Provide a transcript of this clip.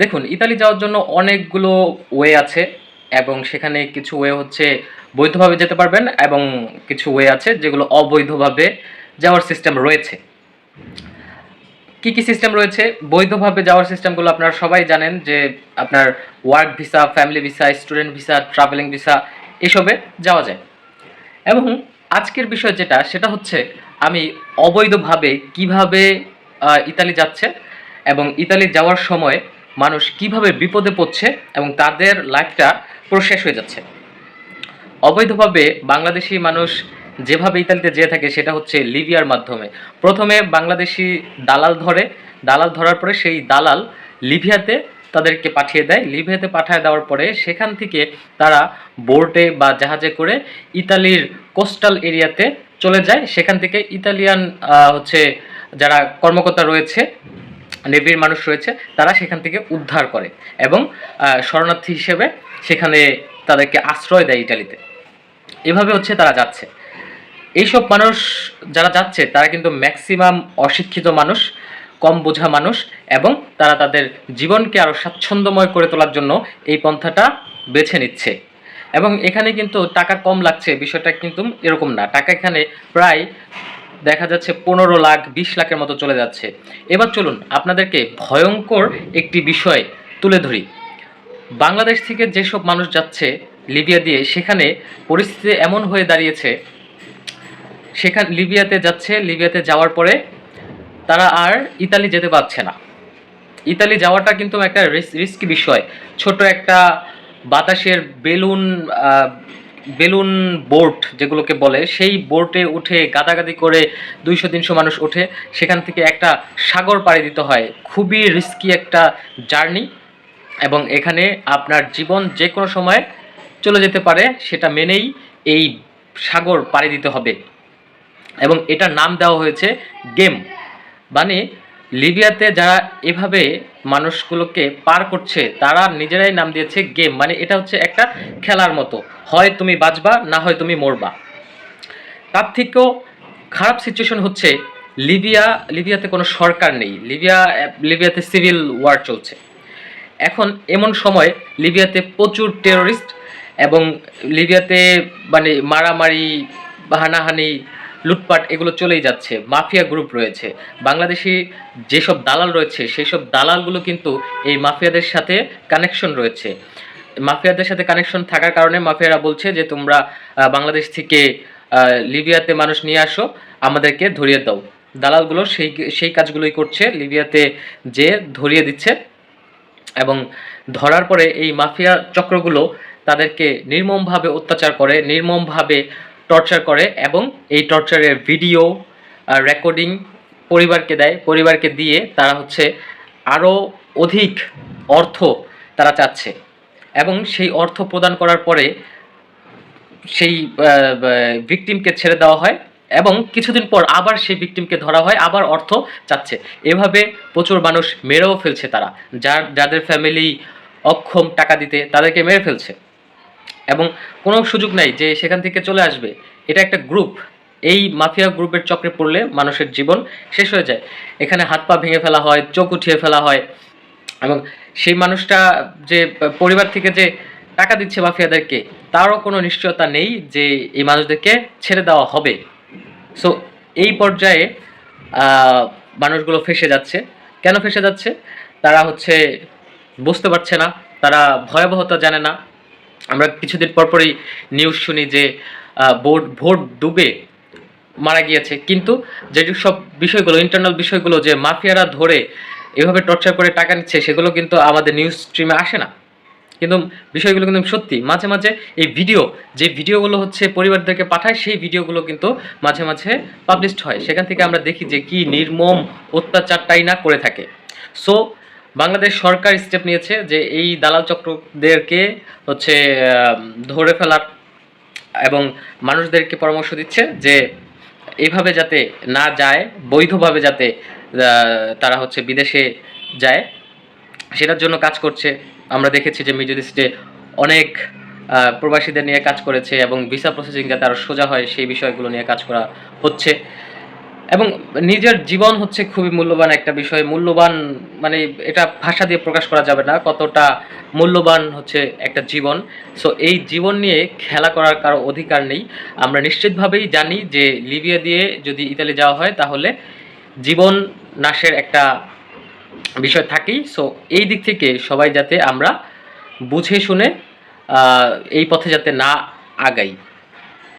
দেখুন, ইতালি যাওয়ার জন্য অনেকগুলো ওয়ে আছে এবং সেখানে কিছু ওয়ে হচ্ছে বৈধভাবে যেতে পারবেন এবং কিছু ওয়ে আছে যেগুলো অবৈধভাবে যাওয়ার সিস্টেম রয়েছে। কি কি সিস্টেম রয়েছে? বৈধভাবে যাওয়ার সিস্টেমগুলো আপনারা সবাই জানেন যে আপনার work visa family visa student visa travelling visa এসবে যাওয়া যায়। এবং আজকের বিষয় যেটা, সেটা হচ্ছে আমি অবৈধভাবে কীভাবে ইতালি যাচ্ছে এবং ইতালি যাওয়ার সময় মানুষ কীভাবে বিপদে পড়ছে এবং তাদের লাইফটা পুরো শেষ হয়ে যাচ্ছে। অবৈধভাবে বাংলাদেশি মানুষ যেভাবে ইতালিতে যেয়ে থাকে, সেটা হচ্ছে লিবিয়ার মাধ্যমে। প্রথমে বাংলাদেশি দালাল ধরে, দালাল ধরার পরে সেই দালাল লিবিয়াতে তাদেরকে পাঠিয়ে দেয়। লিবিয়াতে পাঠিয়ে দেওয়ার পরে সেখান থেকে তারা বোর্ডে বা জাহাজে করে ইতালির কোস্টাল এরিয়াতে চলে যায়। সেখান থেকে ইতালিয়ান হচ্ছে যারা কর্মকর্তা রয়েছে নেভির মানুষ রয়েছে, তারা সেখান থেকে উদ্ধার করে এবং শরণার্থী হিসেবে সেখানে তাদেরকে আশ্রয় দেয় ইটালিতে। এভাবে হচ্ছে তারা যাচ্ছে। এইসব মানুষ যারা যাচ্ছে, তারা কিন্তু ম্যাক্সিমাম অশিক্ষিত মানুষ, কম বোঝা মানুষ এবং তারা তাদের জীবনকে আরও স্বাচ্ছন্দ্যময় করে তোলার জন্য এই পন্থাটা বেছে নিচ্ছে। এবং এখানে কিন্তু টাকা কম লাগছে, বিষয়টা কিন্তু এরকম না। টাকা এখানে প্রায় দেখা যাচ্ছে পনেরো লাখ, বিশ লাখের মতো চলে যাচ্ছে। এবার চলুন আপনাদেরকে ভয়ঙ্কর একটি বিষয় তুলে ধরি। বাংলাদেশ থেকে যেসব মানুষ যাচ্ছে লিবিয়া দিয়ে, সেখানে পরিস্থিতি এমন হয়ে দাঁড়িয়েছে, সেখান, লিবিয়াতে যাচ্ছে, লিবিয়াতে যাওয়ার পরে তারা আর ইতালি যেতে পারছে না। ইতালি যাওয়াটা কিন্তু একটা রিস্কি বিষয়। ছোট একটা বাতাসের বেলুন বেলুন বোট যেগুলোকে বলে, সেই বোটে উঠে গাদাগাদি করে দুইশো, তিনশো মানুষ ওঠে। সেখান থেকে একটা সাগর পাড়ি দিতে হয়। খুবই রিস্কি একটা জার্নি এবং এখানে আপনার জীবন যে কোনো সময় চলে যেতে পারে, সেটা মেনেই এই সাগর পাড়ি দিতে হবে। এবং এটার নাম দেওয়া হয়েছে গেম। মানে লিবিয়াতে যারা এভাবে মানুষগুলোকে পার করছে, তারা নিজেরাই নাম দিয়েছে গেম। মানে এটা হচ্ছে একটা খেলার মতো। হয় তুমি বাঁচবা, না হয় তুমি মরবা। তার থেকেও খারাপ সিচুয়েশন হচ্ছে লিবিয়া, লিবিয়াতে কোনো সরকার নেই। লিবিয়া, লিবিয়াতে সিভিল ওয়ার চলছে। এখন এমন সময় লিবিয়াতে প্রচুর টেররিস্ট এবং লিবিয়াতে মানে মারামারি, হানাহানি লুটপাট, এগুলো চলেই যাচ্ছে। মাফিয়া গ্রুপ রয়েছে। বাংলাদেশি যেসব দালাল রয়েছে সেই সব দালালগুলো কিন্তু এই মাফিয়াদের সাথে কানেকশন রয়েছে। মাফিয়াদের সাথে কানেকশন থাকার কারণে মাফিয়ারা বলছে যে, তোমরা বাংলাদেশ থেকে লিবিয়াতে মানুষ নিয়ে আসো, আমাদেরকে ধরিয়ে দাও। দালালগুলো সেই সেই কাজগুলোই করছে। লিবিয়াতে যে ধরিয়ে দিচ্ছে এবং ধরার পরে এই মাফিয়া চক্রগুলো তাদেরকে নির্মমভাবে অত্যাচার করে, নির্মমভাবে টর্চার করে এবং এই টর্চারের ভিডিও রেকর্ডিং পরিবারকে দেয়। পরিবারকে দিয়ে তারা হচ্ছে আরও অধিক অর্থ তারা চাচ্ছে। এবং সেই অর্থ প্রদান করার পরে সেই ভিকটিমকে ছেড়ে দেওয়া হয় এবং কিছুদিন পর আবার সেই ভিকটিমকে ধরা হয়, আবার অর্থ চাচ্ছে। এভাবে প্রচুর মানুষ মেরেও ফেলছে তারা। যার, যাদের ফ্যামিলি অক্ষম টাকা দিতে তাদেরকে মেরে ফেলছে। এবং কোনো সুযোগ নাই যে সেখান থেকে চলে আসবে। এটা একটা গ্রুপ এই মাফিয়া গ্রুপের চক্রে পড়লে মানুষের জীবন শেষ হয়ে যায়। এখানে হাত পা ভেঙে ফেলা হয়, চোখ উঠিয়ে ফেলা হয় এবং সেই মানুষটা যে পরিবার থেকে যে টাকা দিচ্ছে মাফিয়াদেরকে, তারও কোনো নিশ্চয়তা নেই যে এই মানুষদেরকে ছেড়ে দেওয়া হবে। সো এই পর্যায়ে মানুষগুলো ফেসে যাচ্ছে। কেন ফেসে যাচ্ছে? তারা হচ্ছে বুঝতে পারছে না, তারা ভয়াবহতা জানে না। আমরা কিছুদিন পরপরই নিউজ শুনি যে ভোট ভোট ডুবে মারা গিয়েছে। কিন্তু যে সব বিষয়গুলো ইন্টারনাল বিষয়গুলো যে মাফিয়ারা ধরে এভাবে টর্চার করে টাকা নিচ্ছে, সেগুলো কিন্তু আমাদের নিউজ স্ট্রিমে আসে না। কিন্তু বিষয়গুলো কিন্তু সত্যি, মাঝে মাঝে এই ভিডিও যে ভিডিওগুলো হচ্ছে পরিবারদেরকে পাঠায়, সেই ভিডিওগুলো কিন্তু মাঝে মাঝে পাবলিশড হয়। সেখান থেকে আমরা দেখি যে কি নির্মম অত্যাচারটাই না করে থাকে। সো বাংলাদেশ সরকার স্টেপ নিয়েছে যে এই দালাল চক্রদেরকে হচ্ছে ধরে ফেলার এবং মানুষদেরকে পরামর্শ দিচ্ছে যে এইভাবে যাতে না যায়, বৈধভাবে যাতে তারা হচ্ছে বিদেশে যায়। সেটার জন্য কাজ করছে। আমরা দেখেছি যে মিডল ইস্টে অনেক প্রবাসীদের নিয়ে কাজ করেছে এবং ভিসা প্রসেসিং যাতে আরও সোজা হয়, সেই বিষয়গুলো নিয়ে কাজ করা হচ্ছে। এবং নিজের জীবন হচ্ছে খুবই মূল্যবান একটা বিষয়। মূল্যবান মানে এটা ভাষা দিয়ে প্রকাশ করা যাবে না, কতটা মূল্যবান হচ্ছে একটা জীবন। সো এই জীবন নিয়ে খেলা করার কারও অধিকার নেই। আমরা নিশ্চিতভাবেই জানি যে লিবিয়া দিয়ে যদি ইতালি যাওয়া হয়, তাহলে জীবন নাশের একটা বিষয় থাকেই। সো এই দিক থেকে সবাই যাতে আমরা বুঝে শুনে এই পথে যাতে না আগাই।